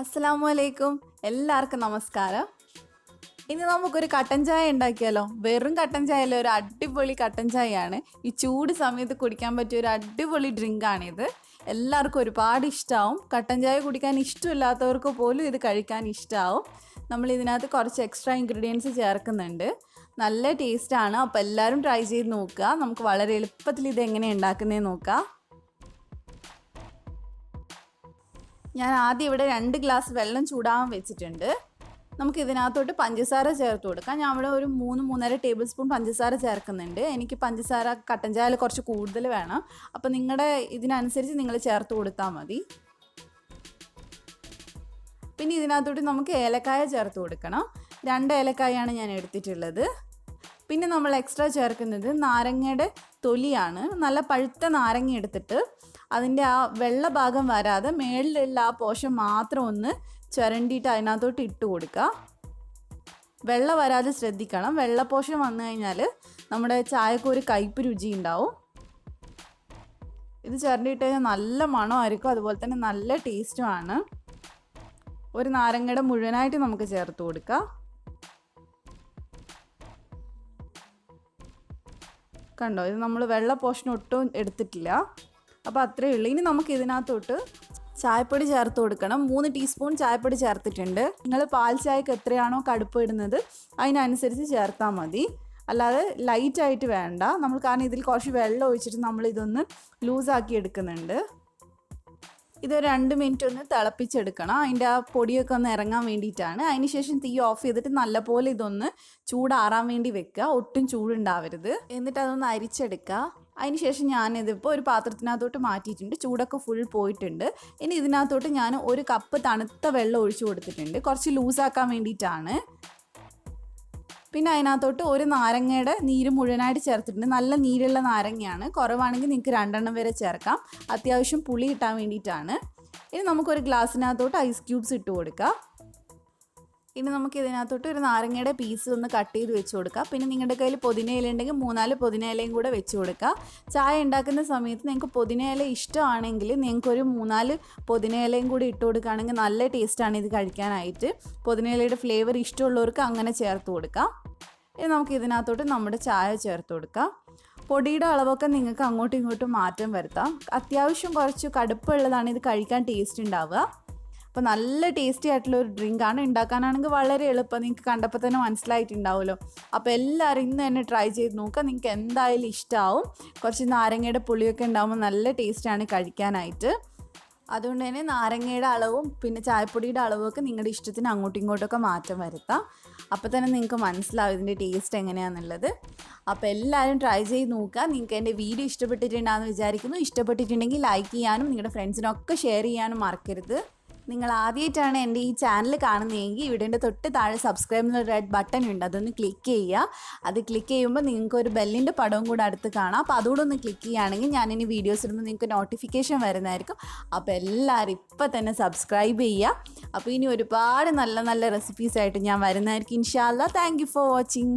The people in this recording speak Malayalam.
അസ്സലാമു അലൈക്കും എല്ലാവർക്കും നമസ്കാരം. ഇനി നമുക്കൊരു കട്ടൻ ചായ ഉണ്ടാക്കിയാലോ? വെറും കട്ടൻ ചായ അല്ല ഒരു അടിപൊളി കട്ടൻ ചായയാണ്. ഈ ചൂട് സമയത്ത് കുടിക്കാൻ പറ്റിയ ഒരു അടിപൊളി ഡ്രിങ്കാണിത്. എല്ലാവർക്കും ഒരുപാട് ഇഷ്ടമാവും കട്ടൻ ചായ കുടിക്കാൻ ഇഷ്ടമില്ലാത്തവർക്ക് പോലും ഇത് കഴിക്കാൻ ഇഷ്ടമാവും നമ്മൾ ഇതിനകത്ത് കുറച്ച് എക്സ്ട്രാ ഇൻഗ്രീഡിയൻസ് ചേർക്കുന്നുണ്ട്. നല്ല ടേസ്റ്റാണ് അപ്പോൾ എല്ലാവരും ട്രൈ ചെയ്ത് നോക്കുക. നമുക്ക് വളരെ എളുപ്പത്തിൽ ഇത് എങ്ങനെ ഉണ്ടാക്കുന്നതെന്ന് നോക്കാം. ഞാൻ ആദ്യം ഇവിടെ രണ്ട് ഗ്ലാസ് വെള്ളം ചൂടാവാൻ വെച്ചിട്ടുണ്ട്. നമുക്ക് ഇതിനകത്തോട്ട് പഞ്ചസാര ചേർത്ത് കൊടുക്കാം. ഞാൻ ഇവിടെ ഒരു മൂന്ന് മൂന്നര ടേബിൾ സ്പൂൺ പഞ്ചസാര ചേർക്കുന്നുണ്ട്. എനിക്ക് പഞ്ചസാര കട്ടൻ ചായയിൽ കുറച്ച് കൂടുതൽ വേണം. അപ്പോൾ നിങ്ങളുടെ ഇതിനനുസരിച്ച് നിങ്ങൾ ചേർത്ത് കൊടുത്താൽ മതി. പിന്നെ ഇതിനകത്തോട്ട് നമുക്ക് ഏലക്കായ ചേർത്ത് കൊടുക്കണം. രണ്ട് ഏലക്കായാണ് ഞാൻ എടുത്തിട്ടുള്ളത്. പിന്നെ നമ്മൾ എക്സ്ട്രാ ചേർക്കുന്നത് നാരങ്ങയുടെ തൊലിയാണ്. നല്ല പഴുത്ത നാരങ്ങ എടുത്തിട്ട് അതിന്റെ ആ വെള്ള ഭാഗം വരാതെ മേളിലുള്ള ആ പോഷൻ മാത്രം ഒന്ന് ചുരണ്ടിയിട്ട് അതിനകത്തോട്ട് ഇട്ട് കൊടുക്കുക. വെള്ളം വരാതെ ശ്രദ്ധിക്കണം. വെള്ള പോഷൻ വന്നു കഴിഞ്ഞാൽ നമ്മുടെ ചായക്ക് ഒരു കയ്പ് രുചി ഉണ്ടാവും. ഇത് ചുരണ്ടിയിട്ട് കഴിഞ്ഞാൽ നല്ല മണമായിരിക്കും. അതുപോലെ തന്നെ നല്ല ടേസ്റ്റുമാണ് ഒരു നാരങ്ങയുടെ മുഴുവനായിട്ട് നമുക്ക് ചേർത്ത് കൊടുക്കാം കണ്ടോ? ഇത് നമ്മൾ വെള്ള പോഷൻ ഒട്ടും എടുത്തിട്ടില്ല. അപ്പോൾ അത്രയേ ഉള്ളൂ. ഇനി നമുക്ക് ഇതിനകത്തോട്ട് ചായപ്പൊടി ചേർത്ത് കൊടുക്കണം. മൂന്ന് ടീസ്പൂൺ ചായപ്പൊടി ചേർത്തിട്ടുണ്ട്. നിങ്ങൾ പാൽ ചായക്ക് എത്രയാണോ കടുപ്പ് ഇടുന്നത് അതിനനുസരിച്ച് ചേർത്താൽ മതി. അല്ലാതെ ലൈറ്റായിട്ട് വേണ്ട. നമ്മൾ കാരണം ഇതിൽ കുറച്ച് വെള്ളം ഒഴിച്ചിട്ട് നമ്മൾ ഇതൊന്ന് ലൂസാക്കി എടുക്കുന്നുണ്ട്. ഇത് രണ്ട് മിനിറ്റ് ഒന്ന് തിളപ്പിച്ചെടുക്കണം. അതിന്റെ ആ പൊടിയൊക്കെ ഒന്ന് ഇറങ്ങാൻ വേണ്ടിയിട്ടാണ്. അതിനുശേഷം തീ ഓഫ് ചെയ്തിട്ട് നല്ലപോലെ ഇതൊന്ന് ചൂടാറാൻ വേണ്ടി വെക്കുക. ഒട്ടും ചൂടുണ്ടാവരുത്. എന്നിട്ട് അതൊന്ന് അരിച്ചെടുക്കുക. അതിനുശേഷം ഞാനിതിപ്പോൾ ഒരു പാത്രത്തിനകത്തോട്ട് മാറ്റിയിട്ടുണ്ട്. ചൂടൊക്കെ ഫുൾ പോയിട്ടുണ്ട്. ഇനി ഇതിനകത്തോട്ട് ഞാൻ ഒരു കപ്പ് തണുത്ത വെള്ളം ഒഴിച്ചു കൊടുത്തിട്ടുണ്ട്. കുറച്ച് ലൂസാക്കാൻ വേണ്ടിയിട്ടാണ്. പിന്നെ അതിനകത്തോട്ട് ഒരു നാരങ്ങയുടെ നീര് മുഴുവനായിട്ട് ചേർത്തിട്ടുണ്ട്. നല്ല നീരുള്ള നാരങ്ങയാണ്. കുറവാണെങ്കിൽ നിങ്ങൾക്ക് രണ്ടെണ്ണം വരെ ചേർക്കാം. അത്യാവശ്യം പുളി കിട്ടാൻ വേണ്ടിയിട്ടാണ്. ഇനി നമുക്കൊരു ഗ്ലാസ്സിനകത്തോട്ട് ഐസ് ക്യൂബ്സ് ഇട്ട് കൊടുക്കാം. ഇനി നമുക്ക് ഇതിനകത്തോട്ട് ഒരു നാരങ്ങയുടെ പീസ് ഒന്ന് കട്ട് ചെയ്ത് വെച്ച് കൊടുക്കുക പിന്നെ നിങ്ങളുടെ കയ്യിൽ പുതിനയില ഉണ്ടെങ്കിൽ മൂന്നാൽ പുതിനയിലയും കൂടെ വെച്ച് കൊടുക്കുക ചായ ഉണ്ടാക്കുന്ന സമയത്ത് നിങ്ങൾക്ക് പുതിനയില ഇഷ്ടമാണെങ്കിൽ നിങ്ങൾക്ക് ഒരു മൂന്നാൽ പുതിനയിലയും കൂടി ഇട്ട് കൊടുക്കുകയാണെങ്കിൽ നല്ല ടേസ്റ്റാണ് ഇത് കഴിക്കാനായിട്ട്. പുതിനയിലയുടെ ഫ്ലേവർ ഇഷ്ടമുള്ളവർക്ക് അങ്ങനെ ചേർത്ത് കൊടുക്കാം. ഇനി നമുക്ക് ഇതിനകത്തോട്ട് നമ്മുടെ ചായ ചേർത്ത് കൊടുക്കാം. പൊടിയുടെ അളവൊക്കെ നിങ്ങൾക്ക് അങ്ങോട്ടും ഇങ്ങോട്ടും മാറ്റം വരുത്താം. അത്യാവശ്യം കുറച്ച് കടുപ്പുള്ളതാണ് ഇത് കഴിക്കാൻ ടേസ്റ്റ് ഉണ്ടാവുക. അപ്പോൾ നല്ല ടേസ്റ്റി ആയിട്ടുള്ള ഒരു ഡ്രിങ്കാണ് ഉണ്ടാക്കാനാണെങ്കിൽ വളരെ എളുപ്പം. നിങ്ങൾക്ക് കണ്ടപ്പോൾ തന്നെ മനസ്സിലായിട്ടുണ്ടാവുമല്ലോ. അപ്പോൾ എല്ലാവരും ഇന്ന് തന്നെ ട്രൈ ചെയ്ത് നോക്കുക നിങ്ങൾക്ക് എന്തായാലും ഇഷ്ടമാവും കുറച്ച് നാരങ്ങയുടെ പുളിയൊക്കെ ഉണ്ടാകുമ്പോൾ നല്ല ടേസ്റ്റാണ് കഴിക്കാനായിട്ട്. അതുകൊണ്ട് തന്നെ നാരങ്ങയുടെ അളവും പിന്നെ ചായപ്പൊടിയുടെ അളവും ഒക്കെ നിങ്ങളുടെ ഇഷ്ടത്തിന് അങ്ങോട്ടും ഇങ്ങോട്ടൊക്കെ മാറ്റം വരുത്താം. അപ്പോൾ തന്നെ നിങ്ങൾക്ക് മനസ്സിലാവും ഇതിന്റെ ടേസ്റ്റ് എങ്ങനെയാണെന്നുള്ളത് അപ്പോൾ എല്ലാവരും ട്രൈ ചെയ്ത് നോക്കുക. നിങ്ങൾക്ക് എന്റെ വീഡിയോ ഇഷ്ടപ്പെട്ടിട്ടുണ്ടാകുമെന്ന് വിചാരിക്കുന്നു. ഇഷ്ടപ്പെട്ടിട്ടുണ്ടെങ്കിൽ ലൈക്ക് ചെയ്യാനും നിങ്ങളുടെ ഫ്രണ്ട്സിനൊക്കെ ഷെയർ ചെയ്യാനും മറക്കരുത്. നിങ്ങൾ ആദ്യമായിട്ടാണ് എന്റെ ഈ ചാനൽ കാണുന്നതെങ്കിൽ ഇവിടെന്റെ തൊട്ട് താഴെ സബ്സ്ക്രൈബ് എന്നൊരു റെഡ് ബട്ടൺ ഉണ്ട്. അതൊന്ന് ക്ലിക്ക് ചെയ്യുക. അത് ക്ലിക്ക് ചെയ്യുമ്പോൾ നിങ്ങൾക്ക് ഒരു ബെല്ലിന്റെ പടവും കൂടെ അടുത്ത് കാണാം. അപ്പോൾ അതുകൂടെ ഒന്ന് ക്ലിക്ക് ചെയ്യുകയാണെങ്കിൽ ഞാൻ ഇനി വീഡിയോസ് ഇടുമ്പോൾ നിങ്ങൾക്ക് നോട്ടിഫിക്കേഷൻ വരുന്നതായിരിക്കും. അപ്പോൾ എല്ലാവരും ഇപ്പം തന്നെ സബ്സ്ക്രൈബ് ചെയ്യുക. അപ്പോൾ ഇനി ഒരുപാട് നല്ല നല്ല റെസിപ്പീസ് ആയിട്ട് ഞാൻ വരുന്നതായിരിക്കും. ഇൻഷാല്ല താങ്ക് ഫോർ വാച്ചിങ്